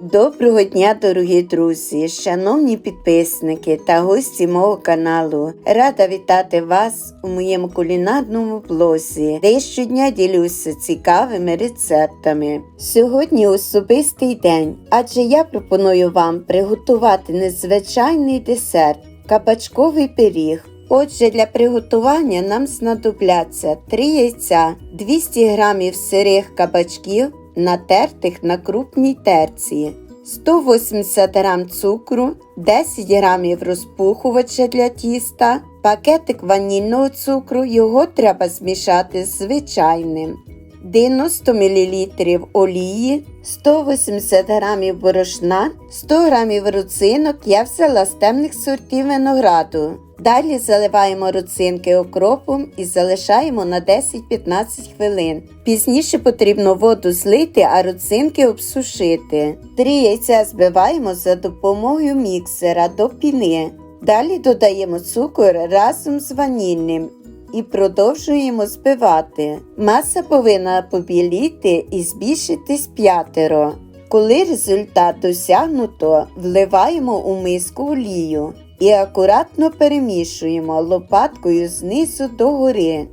Доброго дня, дорогі друзі, шановні підписники та гості мого каналу. Рада вітати вас у моєму кулінарному блозі, де щодня ділюся цікавими рецептами. Сьогодні особистий день, адже я пропоную вам приготувати незвичайний десерт кабачковий пиріг. Отже, для приготування нам знадобляться 3 яйця, 200 г сирих кабачків, натертих на крупній терці, 180 г цукру, 10 г розпухувача для тіста, пакетик ванільного цукру, його треба змішати з звичайним. 90 мл олії, 180 г борошна, 100 г родзинок я взяла з темних сортів винограду. Далі заливаємо родзинки окропом і залишаємо на 10-15 хвилин. Пізніше потрібно воду злити, а родзинки обсушити. Три яйця збиваємо за допомогою міксера до піни. Далі додаємо цукор разом з ванільним і продовжуємо збивати. Маса повинна побіліти і збільшитись п'ятеро. Коли результат досягнуто, вливаємо у миску олію і акуратно перемішуємо лопаткою знизу до гори.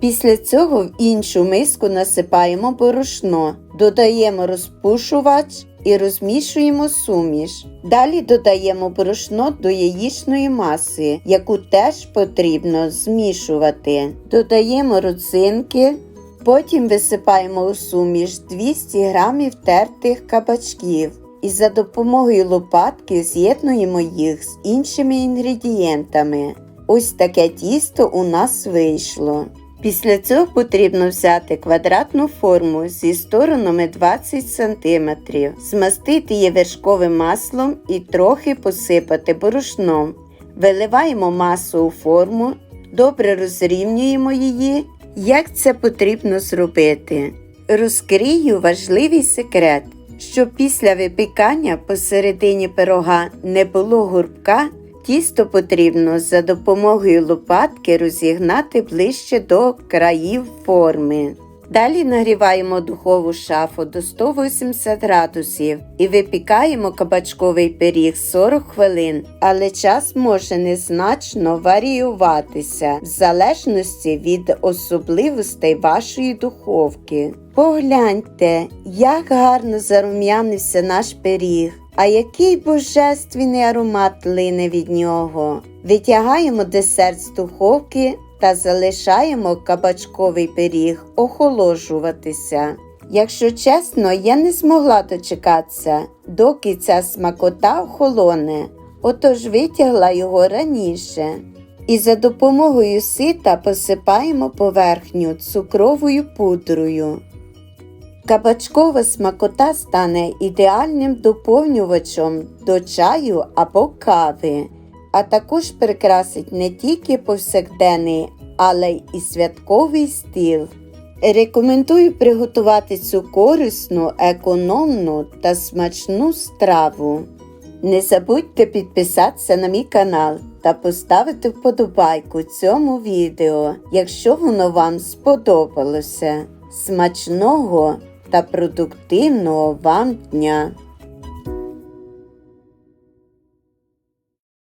Після цього в іншу миску насипаємо борошно, додаємо розпушувач і розмішуємо суміш. Далі додаємо борошно до яєчної маси, яку теж потрібно змішувати. Додаємо родзинки, потім висипаємо у суміш 200 г тертих кабачків і за допомогою лопатки з'єднуємо їх з іншими інгредієнтами. Ось таке тісто у нас вийшло. Після цього потрібно взяти квадратну форму зі сторонами 20 см, змастити її вершковим маслом і трохи посипати борошном. Виливаємо масу у форму, добре розрівнюємо її. Як це потрібно зробити? Розкрию важливий секрет, щоб після випікання посередині пирога не було гурбка. Тісто потрібно за допомогою лопатки розігнати ближче до країв форми. Далі нагріваємо духову шафу до 180 градусів і випікаємо кабачковий пиріг 40 хвилин, але час може незначно варіюватися в залежності від особливостей вашої духовки. Погляньте, як гарно зарум'янився наш пиріг. А який божественний аромат лине від нього. Витягаємо десерт з духовки та залишаємо кабачковий пиріг охолоджуватися. Якщо чесно, я не змогла дочекатися, доки ця смакота охолоне, отож витягла його раніше. І за допомогою сита посипаємо поверхню цукровою пудрою. Кабачкова смакота стане ідеальним доповнювачем до чаю або кави, а також прикрасить не тільки повсякденний, але й святковий стіл. Рекомендую приготувати цю корисну, економну та смачну страву. Не забудьте підписатися на мій канал та поставити вподобайку цьому відео, якщо воно вам сподобалося. Смачного! та продуктивного вам дня!